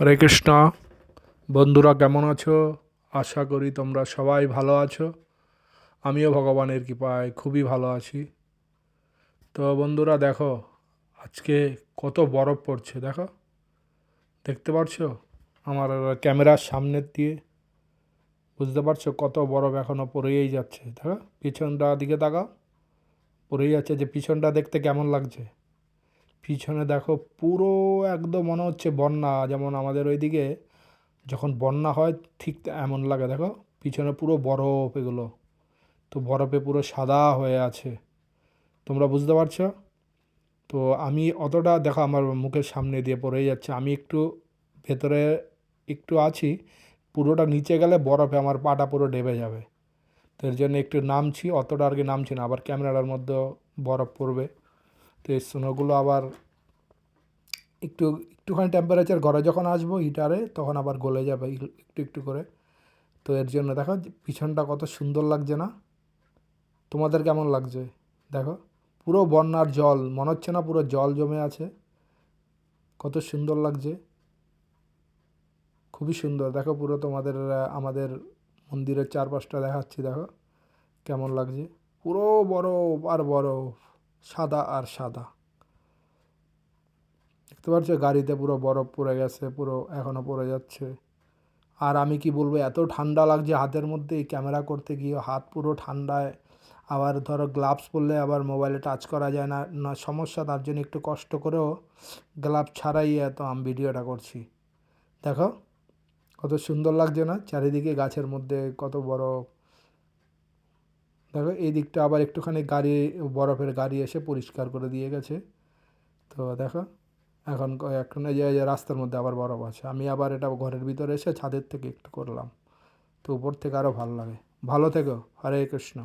হরে কৃষ্ণ। বন্ধুরা, কেমন আছো? আশা করি তোমরা সবাই ভালো আছো। আমিও ভগবানের কৃপায় খুবই ভালো আছি। তো বন্ধুরা, দেখো, আজকে কত বরফ পড়ছে, দেখো। দেখতে পারছ? আমার ক্যামেরার সামনের দিয়ে। বুঝতে পারছ? কত বরফ এখনও পড়েই যাচ্ছে, দেখো। পিছনটা দিকে তাকাও। পড়েই যাচ্ছে যে পিছনটা দেখতে কেমন লাগছে। পিছনে দেখো পুরো একদম মনে হচ্ছে বন্যা, যেমন আমাদের ওইদিকে যখন বন্যা হয় ঠিক এমন লাগে, দেখো পিছনে পুরো বরফ এগুলো, তো বরফে পুরো সাদা হয়ে আছে, তোমরা বুঝতে পারছ? তো আমি অতটা, দেখো আমার মুখের সামনে দিয়ে পড়ে যাচ্ছে, আমি একটু ভেতরে একটু আছি, পুরোটা নিচে গেলে বরফে আমার পাটা পুরো ডেবে যাবে, তো এর জন্য একটু নামছি, অতটা আর কি নামছি না, আবার ক্যামেরাটার মধ্যে বরফ পড়বে। তো এই স্নোগুলো আবার একটু, একটুখানি টেম্পারেচার ঘরে যখন আসব হিটারে তখন আবার গলে যাবে একটু একটু করে। তো এর জন্য দেখো পিছনটা কত সুন্দর লাগছে না? তোমাদের কেমন লাগছে? দেখো, পুরো বন্যার জল, মনে হচ্ছে না পুরো জল জমে আছে। কত সুন্দর লাগছে। খুবই সুন্দর। দেখো পুরো তোমাদের, আমাদের মন্দিরের চারপাশটা দেখাচ্ছি, দেখো। কেমন লাগছে। পুরো বরফ আর বরফ। সাদা আর সাদা। দেখতে পাচ্ছ, গাড়িতে পুরো বরফ পড়ে গেছে, পুরো এখনও পড়ে যাচ্ছে। আর আমি কি বলব, এত ঠান্ডা লাগছে হাতের মধ্যে, এই ক্যামেরা করতে গিয়ে হাত পুরো ঠান্ডায়। আবার ধরো গ্লাভস পরলে আবার মোবাইলে টাচ করা যায় না না, সমস্যা, তার জন্য একটু কষ্ট করেও গ্লাভস ছাড়াই এত আমি ভিডিওটা করছি। দেখো, কত সুন্দর লাগছে না? চারিদিকে গাছের মধ্যে কত বরফ। দেখো এই দিকটা আবার একটুখানি গাড়ি, বরফের গাড়ি এসে পরিষ্কার করে দিয়ে গেছে। তো দেখো, এখন এখন যে রাস্তার মধ্যে আবার বরফ আছে। আমি আবার এটা ঘরের ভিতরে এসে ছাদের থেকে একটু করলাম। তো উপর থেকে আরও ভালো লাগে। ভালো থেকো। হরে কৃষ্ণ।